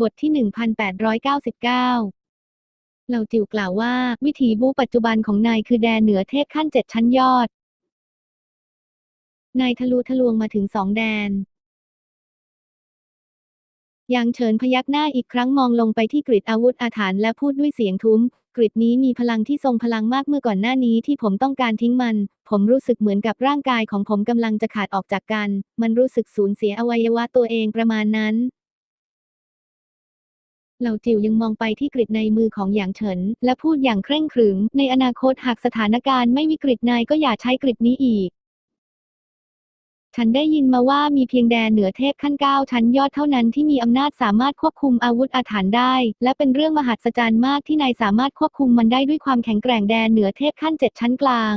บทที่ 1899 เหล่าจิ๋วกล่าวว่า วิถีบูปัจจุบันของนายคือแดนเหนือเทพขั้นเจ็ดชั้นยอด นายทะลุทะลวงมาถึงสองแดนยางเฉินพยักหน้าอีกครั้งมองลงไปที่กริดอาวุธอาถรรพ์และพูดด้วยเสียงทุ้ม กริดนี้มีพลังที่ทรงพลังมากเมื่อก่อนหน้านี้ที่ผมต้องการทิ้งมัน ผมรู้สึกเหมือนกับร่างกายของผมกำลังจะขาดออกจากกัน มันรู้สึกสูญเสียอวัยวะตัวเองประมาณนั้น เหล่าจิ๋วยังมองไปที่กริดในมือของหยางเฉิน และพูดอย่างเคร่งขรึม ในอนาคตหากสถานการณ์ไม่วิกฤตนายก็อย่าใช้กริดนี้อีก ฉันได้ยินมาว่ามีเพียงแดนเหนือเทพขั้นเก้าชั้นยอดเท่านั้นที่มีอำนาจสามารถควบคุมอาวุธอาถรรพ์ได้ และเป็นเรื่องมหัศจรรย์มากที่นายสามารถควบคุมมันได้ด้วยความแข็งแกร่งแดนเหนือเทพขั้นเจ็ดชั้นกลาง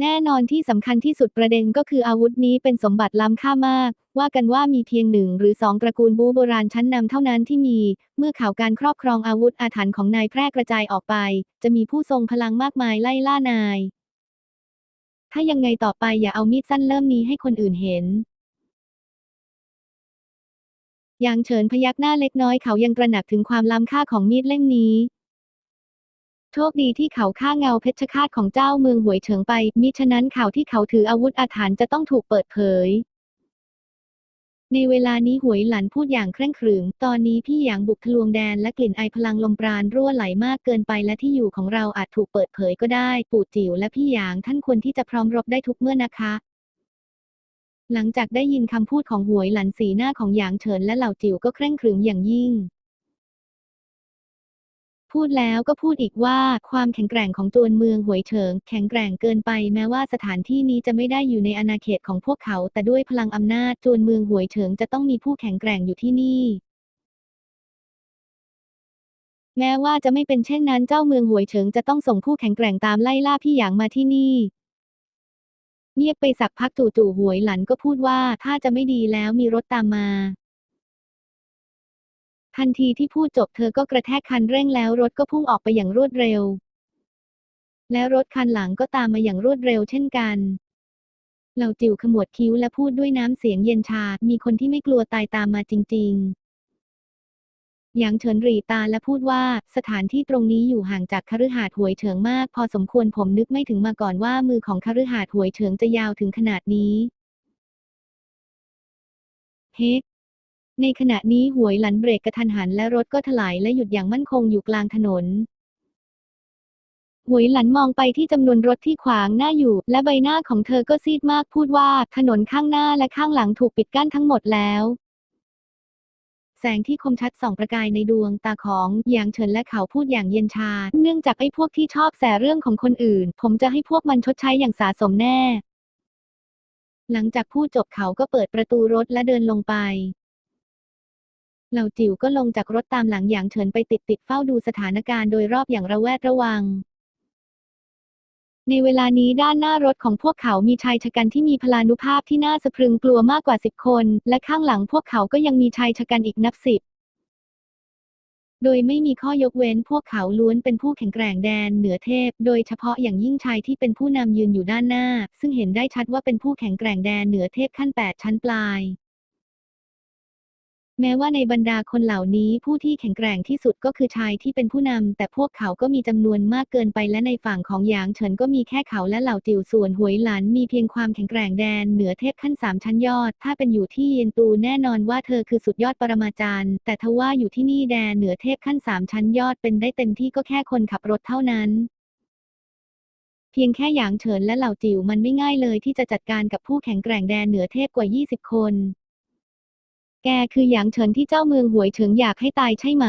แน่นอนที่สำคัญที่สุดประเด็นก็คืออาวุธนี้เป็นสมบัติล้ำค่ามาก ว่ากันว่ามีเพียงหนึ่งหรือสองตระกูลบูโบราณชั้นนำเท่านั้นที่มี เมื่อข่าวการครอบครองอาวุธอาถรรพ์ของนายแพร่กระจายออกไป จะมีผู้ทรงพลังมากมายไล่ล่านาย ถ้ายังไงต่อไปอย่าเอามีดสั้นเริ่มนี้ให้คนอื่นเห็นยางเฉินพยักหน้าเล็กน้อยเขายังตระหนักถึงความล้ำค่าของมีดเล่มนี้ โชคดีที่เขาฆ่าเงาเพชฌฆาตของเจ้าเมืองหวยเฉิงไป มิฉะนั้นข่าวที่เขาถืออาวุธอาถรรพ์จะต้องถูกเปิดเผย ในเวลานี้หวยหลันพูดอย่างเคร่งขรึม ตอนนี้พี่หยางบุกทะลวงแดนและกลิ่นไอพลังลมปราณรั่วไหลมากเกินไปและที่อยู่ของเราอาจถูกเปิดเผยก็ได้ ปู่จิ๋วและพี่หยางท่านควรที่จะพร้อมรบได้ทุกเมื่อนะคะหลังจากได้ยินคำพูดของหวยหลันสีหน้าของหยางเฉินและเหล่าจิ๋วก็เคร่งขรึมอย่างยิ่ง พูดแล้วก็พูดอีกว่าความแข็งแกร่งของจวนเมืองหวยเฉิง แข็งแกร่งเกินไปแม้ว่าสถานที่นี้จะไม่ได้อยู่ในอาณาเขตของพวกเขา แต่ด้วยพลังอำนาจจวนเมืองหวยเฉิงจะต้องมีผู้แข็งแกร่งอยู่ที่นี่ แม้ว่าจะไม่เป็นเช่นนั้นเจ้าเมืองหวยเฉิงจะต้องส่งผู้แข็งแกร่งตามไล่ล่าพี่หยางมาที่นี่เงียบไปสักพักจู่ๆหวยหลันก็พูดว่าถ้าจะไม่ดีแล้วมีรถตามมา ทันทีที่พูดจบเธอก็กระแทกคันเร่งแล้วรถก็พุ่งออกไปอย่างรวดเร็ว และรถคันหลังก็ตามมาอย่างรวดเร็วเช่นกันเหล่าจิ๋วขมวดคิ้วและพูดด้วยน้ำเสียงเย็นชา มีคนที่ไม่กลัวตายตามมาจริง ๆ หยางเฉินหรีตาและพูดว่าสถานที่ตรงนี้อยู่ห่างจากคฤหาสน์หวยเฉิงมาก พอสมควรผมนึกไม่ถึงมาก่อนว่ามือของคฤหาสน์หวยเฉิงจะยาวถึงขนาดนี้ เฮ้ ในขณะนี้หวยหลันเบรกกระทันหันและรถก็ถลายและหยุดอย่างมั่นคงอยู่กลางถนนหวยหลันมองไปที่จำนวนรถที่ขวางหน้าอยู่ และใบหน้าของเธอก็ซีดมากพูดว่าถนนข้างหน้าและข้างหลังถูกปิดกั้นทั้งหมดแล้ว แสงที่คมชัดส่องประกายในดวงตาของหยางเฉินและเขาพูดอย่างเย็นชา เนื่องจากไอ้พวกที่ชอบแสเรื่องของคนอื่น ผมจะให้พวกมันชดใช้อย่างสาสมแน่ หลังจากพูดจบเขาก็เปิดประตูรถและเดินลงไป เหล่าจิ๋วก็ลงจากรถตามหลังอย่างเฉินไปติดติดเฝ้าดูสถานการณ์โดยรอบอย่างระแวดระวัง ในเวลานี้ด้านหน้ารถของพวกเขามีชายชะกันที่มีพลานุภาพที่น่าสะพรึงกลัวมากกว่าสิบคน และข้างหลังพวกเขาก็ยังมีชายชะกันอีกนับสิบโดยไม่มีข้อยกเว้นพวกเขาล้วนเป็นผู้แข็งแกร่งแดนเหนือเทพ โดยเฉพาะอย่างยิ่งชายที่เป็นผู้นำยืนอยู่ด้านหน้า ซึ่งเห็นได้ชัดว่าเป็นผู้แข็งแกร่งแดนเหนือเทพขั้นแปดชั้นปลาย แม้ว่าในบรรดาคนเหล่านี้ผู้ที่แข็งแกร่งที่สุดก็คือชายที่เป็นผู้นำ แต่พวกเขาก็มีจำนวนมากเกินไปและในฝั่งของหยางเฉินก็มีแค่เขาและเหล่าจิ๋วส่วนหวยหลันมีเพียงความแข็งแกร่งแดนเหนือเทพขั้นสามชั้นยอด ถ้าเป็นอยู่ที่เย็นตูแน่นอนว่าเธอคือสุดยอดปรมาจารย์ แต่ทว่าอยู่ที่นี่แดนเหนือเทพขั้นสามชั้นยอดเป็นได้เต็มที่ก็แค่คนขับรถเท่านั้นเพียงแค่หยางเฉินและเหล่าจิ๋วมันไม่ง่ายเลยที่จะจัดการกับผู้แข็งแกร่งแดนเหนือเทพกว่า 20 คน แกคือหยางเฉินที่เจ้าเมืองหวยเฉิงอยากให้ตายใช่ไหม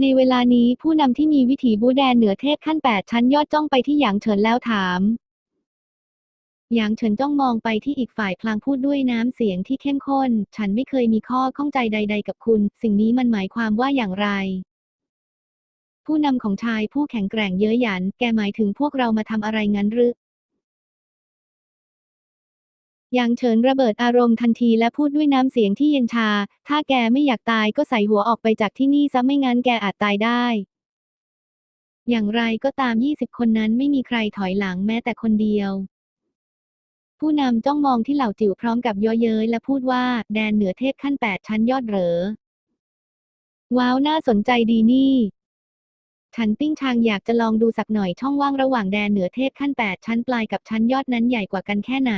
ในเวลานี้ผู้นำที่มีวิถีบูแดนเหนือเทพขั้นแปดชั้นยอดจ้องไปที่หยางเฉินแล้วถาม หยางเฉินจ้องมองไปที่อีกฝ่ายพลางพูดด้วยน้ำเสียงที่เข้มข้น ฉันไม่เคยมีข้อข้องใจใด ๆ กับคุณ สิ่งนี้มันหมายความว่าอย่างไร ผู้นำของชายผู้แข็งแกร่งเย้ยหยัน แกหมายถึงพวกเรามาทำอะไรงั้นหรือ หยางเฉินระเบิดอารมณ์ทันทีและพูดด้วยน้ำเสียงที่เย็นชา ถ้าแกไม่อยากตายก็ใส่หัวออกไปจากที่นี่ซะไม่งั้นแกอาจตายได้ อย่างไรก็ตาม 20 คนนั้นไม่มีใครถอยหลังแม้แต่คนเดียว ผู้นำจ้องมองที่เหล่าจิ๋วพร้อมกับย่อเย้ยและพูดว่าแดนเหนือเทพขั้นแปดชั้นยอดเหรอ ว้าวน่าสนใจดีนี่ฉันติ้งชางอยากจะลองดูสักหน่อยช่องว่างระหว่างแดนเหนือเทพขั้นแปดชั้นปลายกับชั้นยอดนั้นใหญ่กว่ากันแค่ไหน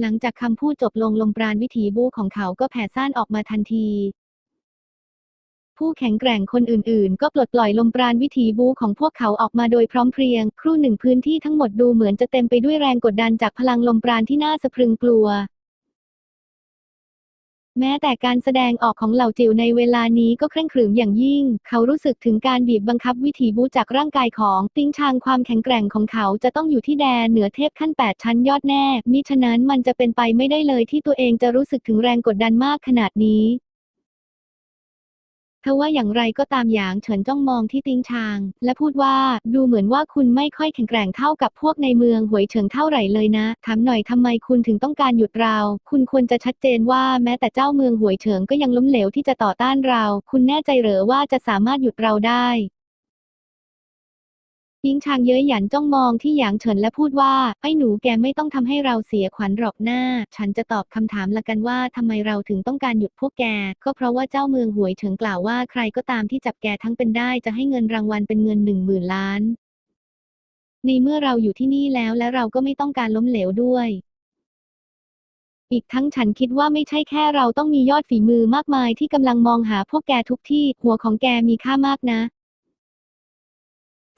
หลังจากคำพูดจบลงลมปราณวิถีบูของเขาก็แผ่ซ่านออกมาทันที ผู้แข็งแกร่งคนอื่นๆ ก็ปลดปล่อยลมปราณวิถีบูของพวกเขาออกมาโดยพร้อมเพรียง ครู่หนึ่งพื้นที่ทั้งหมดดูเหมือนจะเต็มไปด้วยแรงกดดันจากพลังลมปราณที่น่าสะพรึงกลัว แม้แต่การแสดงออกของเหล่าจิ๋วในเวลานี้ก็เคร่งขรึมอย่างยิ่ง เขารู้สึกถึงการบีบบังคับวิถีบูจากร่างกายของติงชางความแข็งแกร่งของเขาจะต้องอยู่ที่แดนเหนือเทพขั้นแปดชั้นยอดแน่ มิฉะนั้นมันจะเป็นไปไม่ได้เลยที่ตัวเองจะรู้สึกถึงแรงกดดันมากขนาดนี้ ทว่าอย่างไรก็ตามหยางเฉินจ้องมองที่ติงชาง และพูดว่าดูเหมือนว่าคุณไม่ค่อยแข็งแกร่งเท่ากับพวกในเมืองหวยเฉิงเท่าไหร่เลยนะ ถามหน่อยทำไมคุณถึงต้องการหยุดเรา คุณควรจะชัดเจนว่าแม้แต่เจ้าเมืองหวยเฉิงก็ยังล้มเหลวที่จะต่อต้านเรา คุณแน่ใจเหรอว่าจะสามารถหยุดเราได้ ปิงชางเย้ยหยันจ้องมองที่หยางเฉินและพูดว่า ไอ้หนูแกไม่ต้องทำให้เราเสียขวัญหรอกหน้า ฉันจะตอบคำถามละกันว่าทำไมเราถึงต้องการหยุดพวกแก ก็เพราะว่าเจ้าเมืองหวยเฉิงกล่าวว่าใครก็ตามที่จับแกทั้งเป็นได้จะให้เงินรางวัลเป็นเงินหนึ่งหมื่นล้าน ในเมื่อเราอยู่ที่นี่แล้วและเราก็ไม่ต้องการล้มเหลวด้วย อีกทั้งฉันคิดว่าไม่ใช่แค่เราต้องมียอดฝีมือมากมายที่กำลังมองหาพวกแกทุกที่ หัวของแกมีค่ามากนะ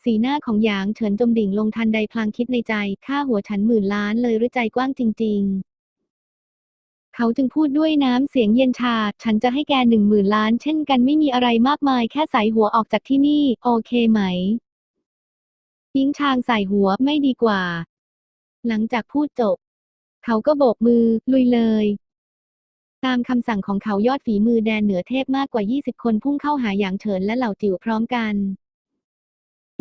สีหน้าของหยางเฉินจมดิ่งลงทันใดพลางคิดในใจ ค่าหัวฉันหมื่นล้านเลยหรือใจกว้างจริง ๆ เขาจึงพูดด้วยน้ำเสียงเย็นชา ฉันจะให้แกหนึ่งหมื่นล้านเช่นกันไม่มีอะไรมากมายแค่ใส่หัวออกจากที่นี่ โอเคไหมพิงชางใส่หัวไม่ดีกว่า หลังจากพูดจบ เขาก็โบกมือ ลุยเลยตามคำสั่งของเขายอดฝีมือแดนเหนือเทพมากกว่า 20 คนพุ่งเข้าหาหยางเฉินและเหล่าจิ๋วพร้อมกัน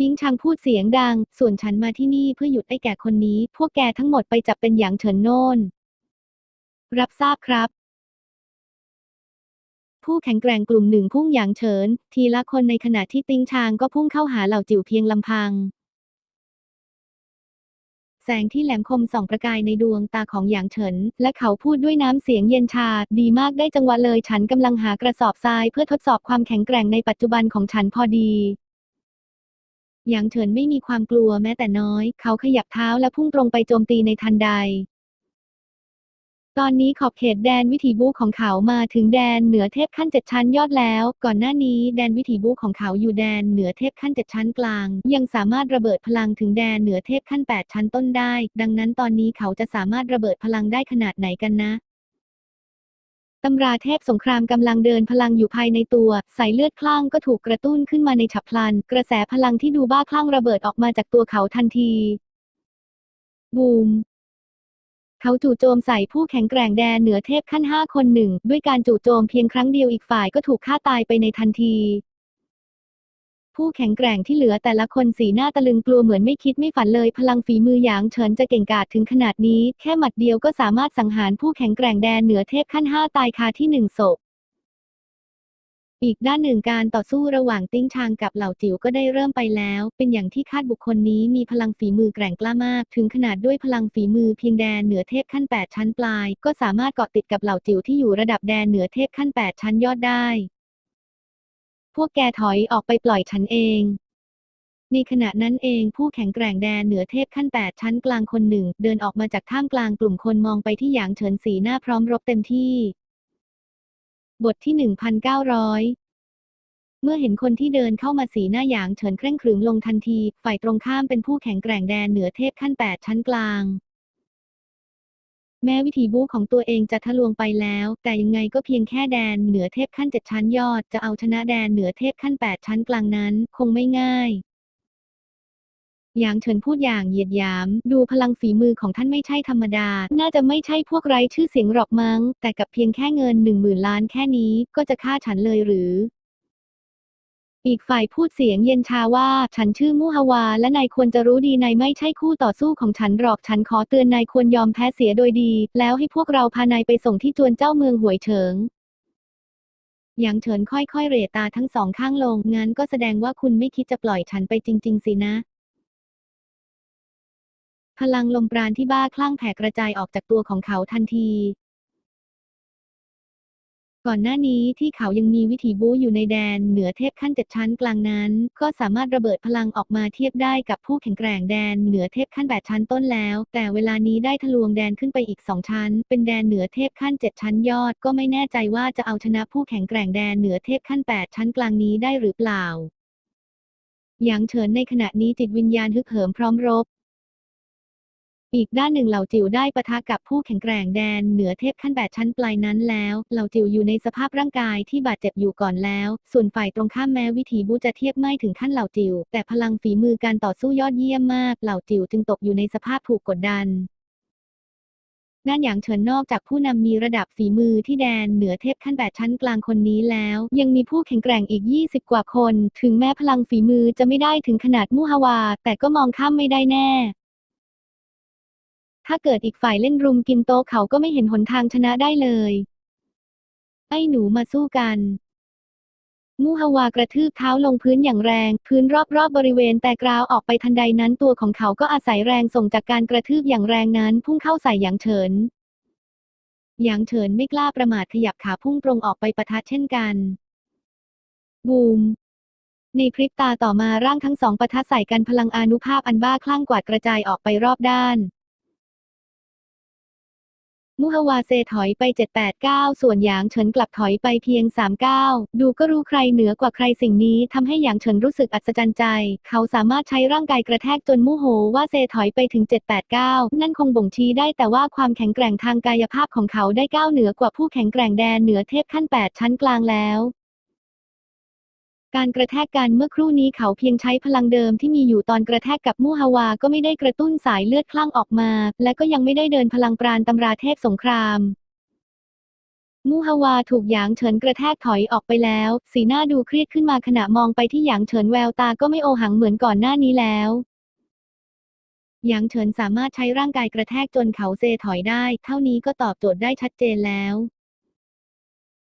ปิงชังพูดเสียงดัง ส่วนฉันมาที่นี่เพื่อหยุดไอ้แก่คนนี้ พวกแกทั้งหมดไปจับเป็นหยางเฉินโน่น รับทราบครับ ผู้แข็งแกร่งกลุ่มหนึ่งพุ่งหยางเฉิน ทีละคนในขณะที่ติงชางก็พุ่งเข้าหาเหล่าจิ๋วเพียงลำพัง แสงที่แหลมคมส่องประกายในดวงตาของหยางเฉิน และเขาพูดด้วยน้ำเสียงเย็นชา ดีมากได้จังหวะเลย ฉันกำลังหากระสอบทรายเพื่อทดสอบความแข็งแกร่งในปัจจุบันของฉันพอดี หยางเฉินไม่มีความกลัวแม้แต่น้อย เขาขยับเท้าและพุ่งตรงไปโจมตีในทันใด ตอนนี้ขอบเขตแดนวิถีบูของเขามาถึงแดนเหนือเทพขั้นเจ็ดชั้นยอดแล้ว ก่อนหน้านี้แดนวิถีบูของเขาอยู่แดนเหนือเทพขั้นเจ็ดชั้นกลาง ยังสามารถระเบิดพลังถึงแดนเหนือเทพขั้นแปดชั้นต้นได้ ดังนั้นตอนนี้เขาจะสามารถระเบิดพลังได้ขนาดไหนกันนะ ตำราเทพสงครามกำลังเดินพลังอยู่ภายในตัว สายเลือดคลั่งก็ถูกกระตุ้นขึ้นมาในฉับพลัน กระแสพลังที่ดูบ้าคลั่งระเบิดออกมาจากตัวเขาทันที บูม เขาจู่โจมใส่ผู้แข็งแกร่งแดนเหนือเทพขั้นห้าคนหนึ่ง ด้วยการจู่โจมเพียงครั้งเดียวอีกฝ่ายก็ถูกฆ่าตายไปในทันที ผู้แข็งแกร่งที่เหลือแต่ละคนสีหน้าตะลึงกลัวเหมือนไม่คิดไม่ฝันเลย พลังฝีมือหยางเฉินจะเก่งกาจถึงขนาดนี้ แค่หมัดเดียวก็สามารถสังหารผู้แข็งแกร่งแดนเหนือเทพขั้นห้าตายคาที่หนึ่งศพอีกด้านหนึ่งการต่อสู้ระหว่างติ้งชางกับเหล่าจิ๋วก็ได้เริ่มไปแล้ว เป็นอย่างที่คาดบุคคลนี้มีพลังฝีมือแกร่งกล้ามาก ถึงขนาดด้วยพลังฝีมือเพียงแดนเหนือเทพขั้น 8 ชั้นปลาย ก็สามารถเกาะติดกับเหล่าจิ๋วที่อยู่ระดับแดนเหนือเทพขั้น 8 ชั้นยอดได้ พวกแกถอยออกไปปล่อยฉันเอง ในขณะนั้นเองผู้แข็งแกร่งแดนเหนือเทพขั้นแปดชั้นกลางคนหนึ่ง เดินออกมาจากท่ามกลางกลุ่มคนมองไปที่หยางเฉินสีหน้าพร้อมรบเต็มที่ บทที่หนึ่งพันเก้าร้อยเมื่อเห็นคนที่เดินเข้ามาสีหน้าหยางเฉินเคร่งครึมลงทันที ฝ่ายตรงข้ามเป็นผู้แข็งแกร่งแดนเหนือเทพขั้นแปดชั้นกลาง แม้วิธีบู๊ของตัวเองจะทะลวงไปแล้ว แต่ยังไงก็เพียงแค่แดนเหนือเทพขั้นเจ็ดชั้นยอด จะเอาชนะแดนเหนือเทพขั้นแปดชั้นกลางนั้น คงไม่ง่ายหยางเฉินพูดอย่างเหยียดหยาม ดูพลังฝีมือของท่านไม่ใช่ธรรมดา น่าจะไม่ใช่พวกไร้ชื่อเสียงหรอกมั้ง แต่กับเพียงแค่เงินหนึ่งหมื่นล้านแค่นี้ก็จะฆ่าฉันเลยหรือ อีกฝ่ายพูดเสียงเย็นชาว่า ฉันชื่อมูฮาวา และนายควรจะรู้ดีนายไม่ใช่คู่ต่อสู้ของฉันหรอกฉันขอเตือนนายควรยอมแพ้เสียโดยดี แล้วให้พวกเราพานายไปส่งที่จวนเจ้าเมืองหวยเฉิงหยางเฉินค่อยๆเรตาทั้งสองข้างลงงั้นก็แสดงว่าคุณไม่คิดจะปล่อยฉันไปจริง ๆ สินะ พลังลมปราณที่บ้าคลั่งแผ่กระจายออกจากตัวของเขาทันที ก่อนหน้านี้ที่เขายังมีวิถีบู๊อยู่ในแดนเหนือเทพขั้นเจ็ดชั้นกลางนั้น ก็สามารถระเบิดพลังออกมาเทียบได้กับผู้แข็งแกร่งแดนเหนือเทพขั้นแปดชั้นต้นแล้ว แต่เวลานี้ได้ทะลวงแดนขึ้นไปอีกสองชั้น เป็นแดนเหนือเทพขั้นเจ็ดชั้นยอด ก็ไม่แน่ใจว่าจะเอาชนะผู้แข็งแกร่งแดนเหนือเทพขั้นแปดชั้นกลางนี้ได้หรือเปล่าหยางเฉินในขณะนี้จิตวิญญาณฮึกเหิมพร้อมรบ อีกด้านหนึ่งเหล่าจิ๋วได้ปะทะกับผู้แข็งแกร่งแดนเหนือเทพขั้นแปดชั้นปลายนั้นแล้ว เหล่าจิ๋วอยู่ในสภาพร่างกายที่บาดเจ็บอยู่ก่อนแล้ว ส่วนฝ่ายตรงข้ามแม้วิถีบูจะเทียบไม่ถึงขั้นเหล่าจิ๋วแต่พลังฝีมือการต่อสู้ยอดเยี่ยมมาก เหล่าจิ๋วจึงตกอยู่ในสภาพถูกกดดันด้านหยางเฉินนอกจากผู้นำมีระดับฝีมือที่แดนเหนือเทพขั้นแปดชั้นกลางคนนี้แล้ว ยังมีผู้แข็งแกร่งอีก 20 กว่าคน ถึงแม้พลังฝีมือจะไม่ได้ถึงขนาดมูฮาวา แต่ก็มองข้ามไม่ได้แน่ ถ้าเกิดอีกฝ่ายเล่นรุมกินโต๊ะเขาก็ไม่เห็นหนทางชนะได้เลย ไอ้หนูมาสู้กันมูฮาวากระทืบเท้าลงพื้นอย่างแรง พื้นรอบๆบบริเวณแต่กราวออกไปทันใดนั้นตัวของเขาก็อาศัยแรงส่งจากการกระทืบอย่างแรงนั้น พุ่งเข้าใส่หยางเฉินหยางเฉินไม่กล้าประมาทขยับขาพุ่งตรงออกไปปะทะเช่นกัน บูม ในพริบตาต่อมาร่างทั้งสองปะทะใส่กันพลังอนุภาพอันบ้าคลั่งกวาดกระจายออกไปรอบด้าน มูฮวาเซถอยไป 789 ส่วนหยางเฉินกลับถอยไปเพียง 39 ดูก็รู้ใครเหนือกว่าใครสิ่งนี้ทำให้หยางเฉินรู้สึกอัศจรรย์ใจ เขาสามารถใช้ร่างกายกระแทกจนมูโหว่าเซถอยไปถึง 789 นั่นคงบ่งชี้ได้แต่ว่าความแข็งแกร่งทางกายภาพของเขาได้ก้าวเหนือกว่าผู้แข็งแกร่งแดนเหนือเทพขั้น 8 ชั้นกลางแล้ว การกระแทกกันเมื่อครู่นี้เขาเพียงใช้พลังเดิมที่มีอยู่ตอนกระแทกกับมูฮาวาก็ไม่ได้กระตุ้นสายเลือดคลั่งออกมา และก็ยังไม่ได้เดินพลังปราณตำราเทพสงคราม มูฮาวาถูกหยางเฉินกระแทกถอยออกไปแล้ว สีหน้าดูเครียดขึ้นมาขณะมองไปที่หยางเฉินแววตาก็ไม่โอหังเหมือนก่อนหน้านี้แล้วหยางเฉินสามารถใช้ร่างกายกระแทกจนเขาเซถอยได้ เท่านี้ก็ตอบโจทย์ได้ชัดเจนแล้ว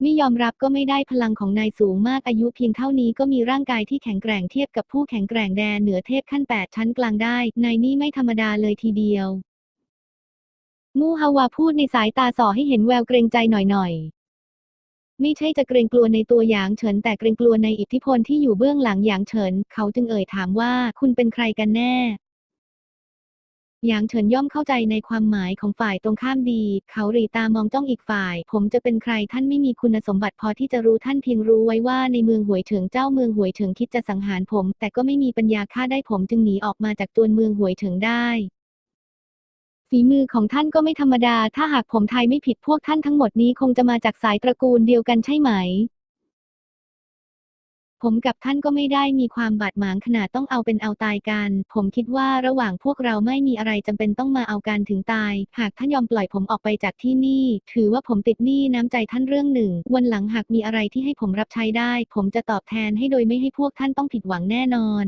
ไม่ยอมรับก็ไม่ได้พลังของนายสูงมากอายุเพียงเท่านี้ก็มีร่างกายที่แข็งแกร่งเทียบกับผู้แข็งแกร่งแดนเหนือเทพขั้นแปดชั้นกลางได้ นายนี่ไม่ธรรมดาเลยทีเดียว มูฮาวาพูดในสายตาส่อให้เห็นแววเกรงใจหน่อยๆ ไม่ใช่จะเกรงกลัวในตัวหยางเฉินแต่เกรงกลัวในอิทธิพลที่อยู่เบื้องหลังหยางเฉิน เขาจึงเอ่ยถามว่าคุณเป็นใครกันแน่ หยางเฉินย่อมเข้าใจในความหมายของฝ่ายตรงข้ามดี เขาหรีตามองจ้องอีกฝ่าย ผมจะเป็นใครท่านไม่มีคุณสมบัติพอที่จะรู้ท่านเพียงรู้ไว้ว่าในเมืองหวยเฉิงเจ้าเมืองหวยเฉิงคิดจะสังหารผม แต่ก็ไม่มีปัญญาฆ่าได้ผมจึงหนีออกมาจากตัวเมืองหวยเฉิงได้ ฝีมือของท่านก็ไม่ธรรมดา ถ้าหากผมทายไม่ผิดพวกท่านทั้งหมดนี้คงจะมาจากสายตระกูลเดียวกันใช่ไหม ผมกับท่านก็ไม่ได้มีความบาดหมางขนาดต้องเอาเป็นเอาตายกัน ผมคิดว่าระหว่างพวกเราไม่มีอะไรจำเป็นต้องมาเอากันถึงตาย หากท่านยอมปล่อยผมออกไปจากที่นี่ ถือว่าผมติดหนี้น้ำใจท่านเรื่องหนึ่ง วันหลังหากมีอะไรที่ให้ผมรับใช้ได้ ผมจะตอบแทนให้โดยไม่ให้พวกท่านต้องผิดหวังแน่นอน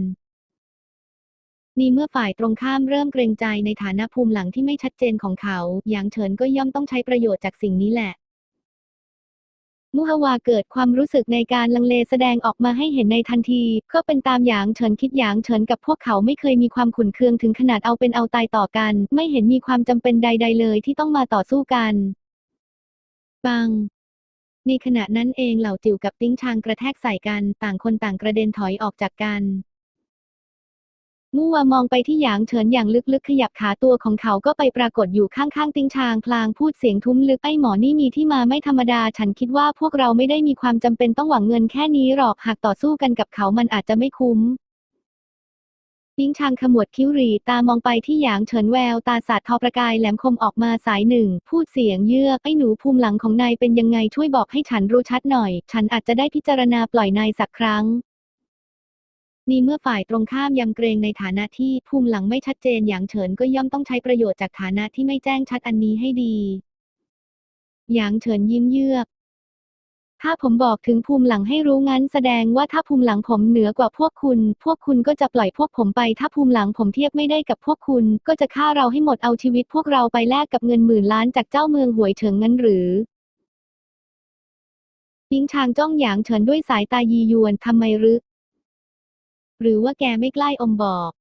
นี่เมื่อฝ่ายตรงข้ามเริ่มเกรงใจในฐานะภูมิหลังที่ไม่ชัดเจนของเขา หยางเฉินก็ย่อมต้องใช้ประโยชน์จากสิ่งนี้แหละ มุฮวาเกิดความรู้สึกในการลังเลแสดงออกมาให้เห็นในทันทีก็เป็นตามอย่างเฉินคิดอย่างเฉินกับพวกเขาไม่เคยมีความขุนเคืองถึงขนาดเอาเป็นเอาตายต่อกัน ไม่เห็นมีความจำเป็นใด ๆ เลยที่ต้องมาต่อสู้กันปังในขณะนั้นเองเหล่าจิ๋วกับติ้งชางกระแทกใส่กัน ต่างคนต่างกระเด็นถอยออกจากกัน มู่วามองไปที่หยางเฉินอย่างลึกๆ ขยับขาตัวของเขาก็ไปปรากฏอยู่ข้างๆ ติงชางพลางพูดเสียงทุ้มลึกไอ้หมอนี่มีที่มาไม่ธรรมดา ฉันคิดว่าพวกเราไม่ได้มีความจำเป็นต้องหวังเงินแค่นี้หรอกหากต่อสู้กันกับเขามันอาจจะไม่คุ้มติงชางขมวดคิ้วรีตามองไปที่หยางเฉินแววตาสาดทอประกายแหลมคมออกมาสายหนึ่ง พูดเสียงเยือกไอ้หนูภูมิหลังของนายเป็นยังไงช่วยบอกให้ฉันรู้ชัดหน่อย ฉันอาจจะได้พิจารณาปล่อยนายสักครั้ง นี่เมื่อฝ่ายตรงข้ามยำเกรงในฐานะที่ภูมิหลังไม่ชัดเจนอย่างเฉินก็ย่อมต้องใช้ประโยชน์จากฐานะที่ไม่แจ้งชัดอันนี้ให้ดีหยางเฉินยิ้มเยือก ถ้าผมบอกถึงภูมิหลังให้รู้งั้นแสดงว่าถ้าภูมิหลังผมเหนือกว่าพวกคุณ พวกคุณก็จะปล่อยพวกผมไป ถ้าภูมิหลังผมเทียบไม่ได้กับพวกคุณ ก็จะฆ่าเราให้หมดเอาชีวิตพวกเราไปแลกกับเงินหมื่นล้านจากเจ้าเมืองหวยเฉิงงั้นหรือยิงชางจ้องหยางเฉินด้วยสายตายียวนทำไมรือ หรือว่าแกไม่ใกล้อมบอก